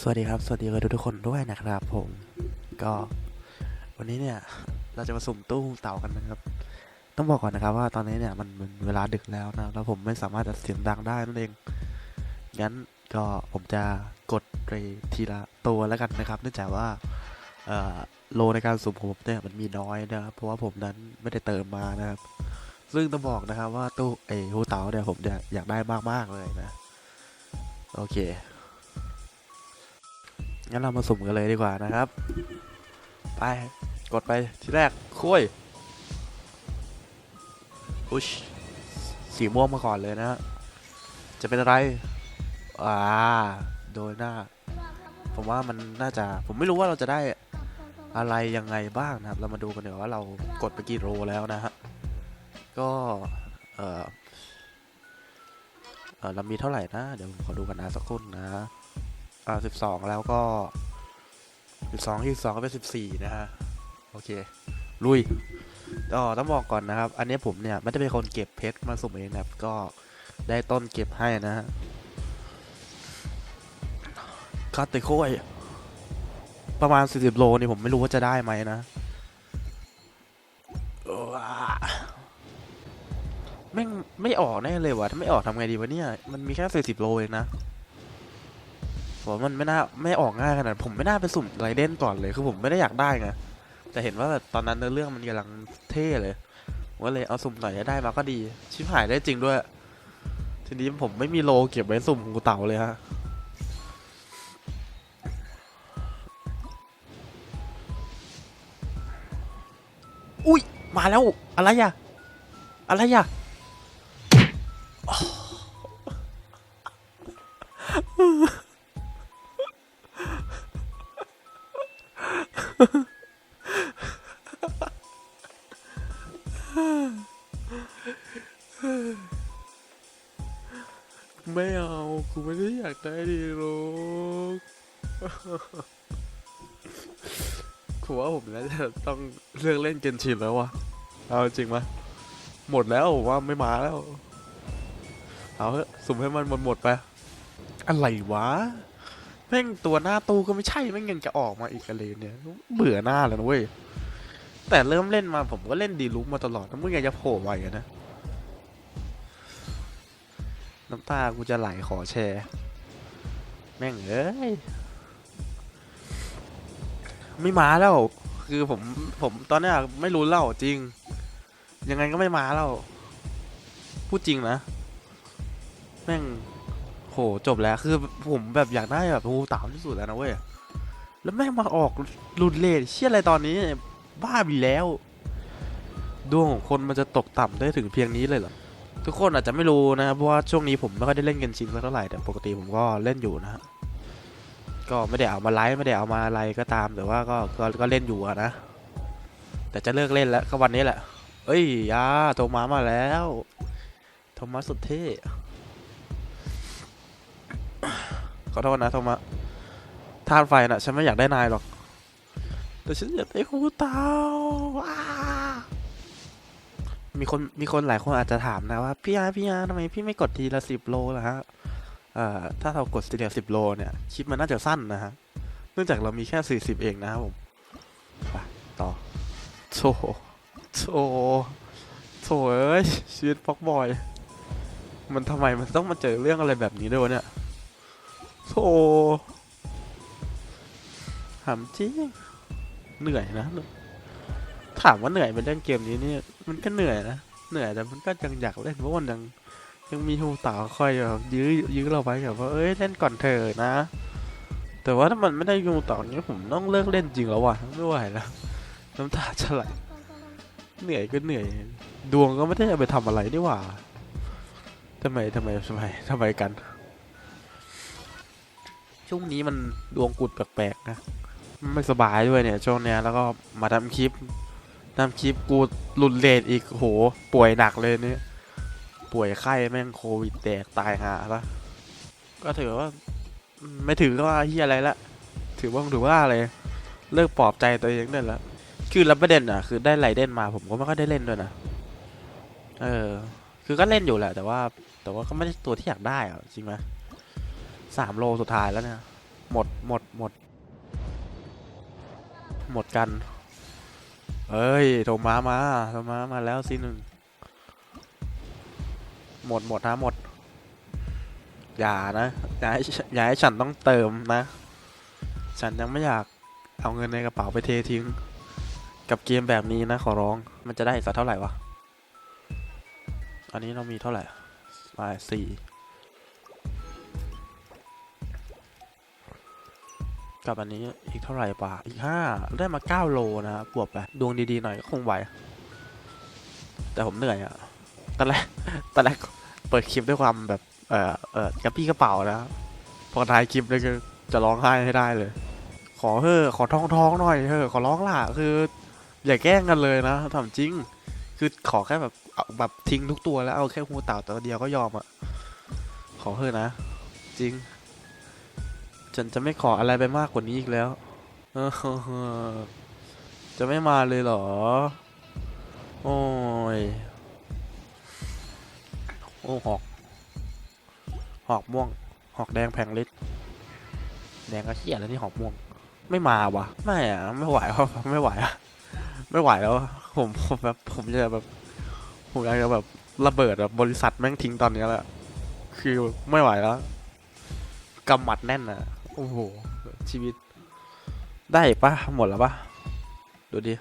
สวัสดีครับ สวัสดีทุกทุกๆคนด้วยนะครับผมก็วันนี้เนี่ยเราจะมาสุ่มตู้เต่ากันนะครับ ต้องบอกก่อนนะครับว่าตอนนี้เนี่ยมันมันเวลาดึกแล้วนะแล้วผมไม่สามารถจะเสียงดังได้นั่นเองงั้นก็ผมจะกดไปทีละตัวแล้วกันนะครับ เนื่องจากว่าเอ่อโลในการสุ่มผมเนี่ยมันมีน้อยนะครับเพราะว่าผมนั้นไม่ได้เติมมานะครับ ซึ่งต้องบอกนะครับว่าตู้ไอ้ฮูเต๋าเนี่ยผมเนี่ยอยากได้มากๆเลยนะ โอเค งั้นเรามาสุ่มกันเลยดีกว่านะครับ ไป กดไปที่แรกคุยอุชสีม่วงมาก่อนเลยนะฮะจะเป็นอะไร อ่า โดยหน้า ผมว่ามันน่าจะ ผมไม่รู้ว่าเราจะได้อะไรยังไงบ้างนะครับ เรามาดูกันเดี๋ยวว่าเรากดไปกี่โลแล้วนะฮะ ก็ เออเออเรามีเท่าไหร่นะ เดี๋ยวผมขอดูกันนะสักครู่นะ อ่าสิบสองแล้วก็สิบสองที่สองก็เป็นสิบสี่นะฮะ โอเค ลุยอ๋อต้องบอกก่อนนะครับ อันนี้ผมเนี่ยไม่ได้เป็นคนเก็บเพชรมาสุ่มเองนะครับ ก็ได้ต้นเก็บให้นะฮะคาติโค้ยประมาณ40โลนี่ผมไม่รู้ว่าจะได้ไหมนะว้าแม่งไม่ออกแน่เลยวะถ้าไม่ออกทำไงดีวะเนี่ย มันมีแค่40โลเองนะ ผมว่ามันไม่น่าไม่ออกง่ายขนาดผมไม่น่าไปสุ่มไรเด่นก่อนเลยคือผมไม่ได้อยากได้ไงแต่เห็นว่าแบบตอนนั้นเนื้อเรื่องมันกำลังเท่เลยผมก็เลยเอาสุ่มหน่อยได้มาก็ดี ชิบหายได้จริงด้วย ทีนี้ผมไม่มีโลเก็บไว้สุ่มงูเต่าเลยฮะอุ้ยมาแล้วอะไรอะอะไรอะ เอากูไม่ได้อยากได้ดีโลกกูว่าผมน่าจะต้องเลือกเล่นเกนชินแล้ววะเอาจริงไหมหมดแล้วผมว่าไม่มาแล้ว เอาเถอะสุ่มให้มันหมดหมดไป อะไรวะ แม่งตัวหน้าตู้ก็ไม่ใช่แม่งยังจะออกมาอีกอะไรเนี่ย เบื่อหน้าแล้วนะเว้ย แต่เริ่มเล่นมาผมก็เล่นดีลุกมาตลอดแล้วมึงยังจะโผล่มาอีกอะนะ น้ำตากูจะไหลขอแชร์ แม่งเอ้ย ไม่มาแล้ว คือผมผมตอนนี้ไม่รู้เล่าจริง ยังไงก็ไม่มาแล้ว พูดจริงนะ แม่งโหจบแล้วคือผมแบบอยากได้แบบงูเต่าที่สุดแล้วนะเว้ย แล้วแม่งมาออกรุนเลทเชี่ยอะไรตอนนี้ บ้าไปแล้ว ดวงของคนมันจะตกต่ำได้ถึงเพียงนี้เลยเหรอ ทุกคนอาจจะไม่รู้นะครับเพราะว่าช่วงนี้ผมไม่ค่อยได้เล่นเกนชินสักเท่าไหร่แต่ปกติผมก็เล่นอยู่นะฮะก็ไม่ได้เอามาไลฟ์ไม่ได้เอามาอะไรก็ตามแต่ว่าก็ก็ก็เล่นอยู่อะนะ แต่จะเลิกเล่นแล้วก็วันนี้แหละ เอ้ยยาโทมัสมาแล้วโทมัสสุดเท่ขอโทษนะโทมัสธาตุไฟน่ะฉันไม่อยากได้นายหรอก แต่ฉันอยากได้ฮูเตาอ้า มีคนมีคนหลายคนอาจจะถามนะว่าพี่อาร์พี่อาร์ทำไมพี่ไม่กดทีละสิบโลล่ะฮะเอ่อถ้าเรากดทีละสิบโลเนี่ยคลิปมันน่าจะสั้นนะฮะเนื่องจากเรามีแค่สี่สิบเองนะครับผมไปต่อโถโถโถเอ้ยชีวิตพ็อกบอย มันทำไมมันต้องมาเจอเรื่องอะไรแบบนี้ด้วยวะเนี่ยโถถามจริงเหนื่อยนะ ถามว่าเหนื่อยไปเล่นเกมนี้เนี่ย มันก็เหนื่อยนะ เหนื่อยแต่มันก็ยังอยากเล่นเพราะมันยังยังมีฮูตาคอยแบบยื้อยื้อเราไว้แบบว่าเอ้ยเล่นก่อนเถอนะ แต่ว่าถ้ามันไม่ได้ยูต่อนี้ผมต้องเลิกเล่นจริงแล้วว่ะไม่ไหวแล้วน้ำตาจะไหลเหนื่อยก็เหนื่อย ดวงก็ไม่ได้เอาไปทำอะไรนี่หว่าทำไมทำไมทำไมทำไมกัน ช่วงนี้มันดวงกุดแปลกๆนะไม่สบายด้วยเนี่ยช่วงเนี้ยแล้วก็มาทำคลิป ทำคลิปกูรุนเลดอีกโห ป่วยหนักเลยเนี่ย ป่วยไข้แม่งโควิดแตกตายหาละก็ถือว่า ไม่ถือก็ว่าเฮียอะไรละ ถือว่าถือว่าอะไร เลิกปลอบใจตัวเองได้แล้ว คือรับประเด็นอะ คือได้ไรเด่นมาผมก็ไม่ค่อยได้เล่นด้วยนะ เออ คือก็เล่นอยู่แหละ แต่ว่า แต่ว่าก็ไม่ได้ตัวที่อยากได้อะจริงไหมสามโลสุดท้ายแล้วเนี่ย หมด หมด หมด หมดกัน เอ้ยโทมามาโทมามาแล้วสิหนึ่งหมดหมดนะหมด อย่านะ อย่าให้อย่าให้ฉันต้องเติมนะ ฉันยังไม่อยากเอาเงินในกระเป๋าไปเททิ้ง กับเกมแบบนี้นะ ขอร้อง มันจะได้สักเท่าไหร่วะ อันนี้เรามีเท่าไหร่มาสี่ กับอันนี้อีกเท่าไหร่ป่ะอีกห้าได้มาเก้าโลนะครับบวกไปดวงดีๆหน่อยก็คงไหว แต่ผมเหนื่อยอะตอนแรกตอนแรกเปิดคลิปด้วยความแบบเออเออกระปี้กระเป๋านะพอท้ายคลิปเลยคือจะร้องไห้ให้ได้เลย ขอเถอขอท้องท้องหน่อยเถอขอร้องล่ะคือ อย่าแกล้งกันเลยนะทำจริง คือขอแค่แบบแบบทิ้งทุกตัวแล้วเอาแค่หูเต่าตัวเดียวก็ยอมอะขอเถอนะ จริง ฉันจะไม่ขออะไรไปมากกว่านี้อีกแล้วจะไม่มาเลยเหรอ โอ้ย โอ้หอก หอกม่วง หอกแดงแผงฤทธิ์แดงก็เขี้ยแล้วนี่หอกม่วง ไม่มาวะไม่อะไม่ไหวครับไม่ไหวอะไม่ไหวแล้ว ผมผมแบบผมจะแบบ ผมอยากจะแบบระเบิดแบบบริษัทแม่งทิ้งตอนนี้แหละ คือไม่ไหวแล้วกำหมัดแน่นอะ โอ้โห ชีวิต ได้ปะหมดแล้วปะดูดิ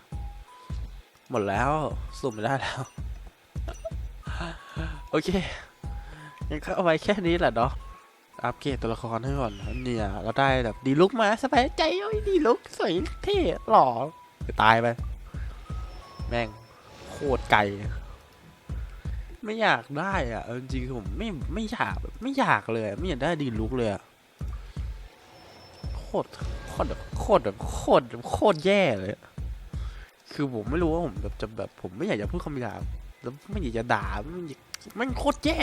หมดแล้ว สุ่มไม่ได้แล้ว โอเคงั้นก็เอาไว้แค่นี้แหละเนาะอัปเกรดตัวละครให้ก่อนเนี่ยเราได้แบบดีลุกมาสบายใจโอ้ยดีลุกสวยเท่หล่อตายไป แม่งโคตรไก่ไม่อยากได้อะจริงๆผมไม่ไม่อยากไม่อยากเลย ไม่อยากได้ดีลุกเลยอะ ตรโคตรแบบโคตรแบบโคตรแบบโคตรแย่เลย คือผมไม่รู้ว่าผมแบบจะแบบผมไม่อยากจะพูดคำหยาบแล้วไม่อยากจะด่าไม่อยากม่งโคตรแย่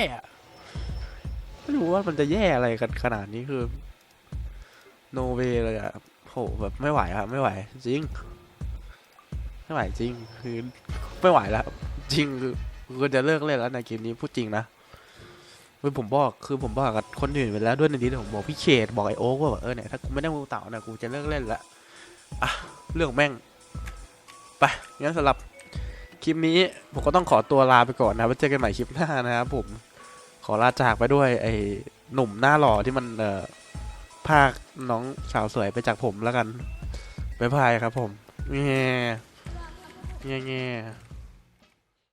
ไม่รู้ว่ามันจะแย่อะไรกันขนาดนี้คือโนเวเลยอะโหแบบไม่ไหวอะไม่ไหว จริง ไม่ไหวจริง คือไม่ไหวแล้ว จริงคือคือจะเลิกเล่นแล้วในเกมนี้พูดจริงนะ คือผมบอกคือผมบอกกับคนอื่นไปแล้วด้วยในนี้ผมบอกพี่เขตบอกไอโอ๊กว่าแบบเออเนี่ยถ้ากูไม่ได้มือเต่าเนี่ยกูจะเลิกเล่นละอะเรื่องแม่งไปงั้นสำหรับคลิปนี้ผมก็ต้องขอตัวลาไปก่อนนะไว้เจอกันใหม่คลิปหน้านะครับผมขอลาจากไปด้วยไอหนุ่มหน้าหล่อที่มันเอ่อภาคน้องสาวสวยไปจากผมแล้วกันบ๊ายบายครับผมแง่แง่แง่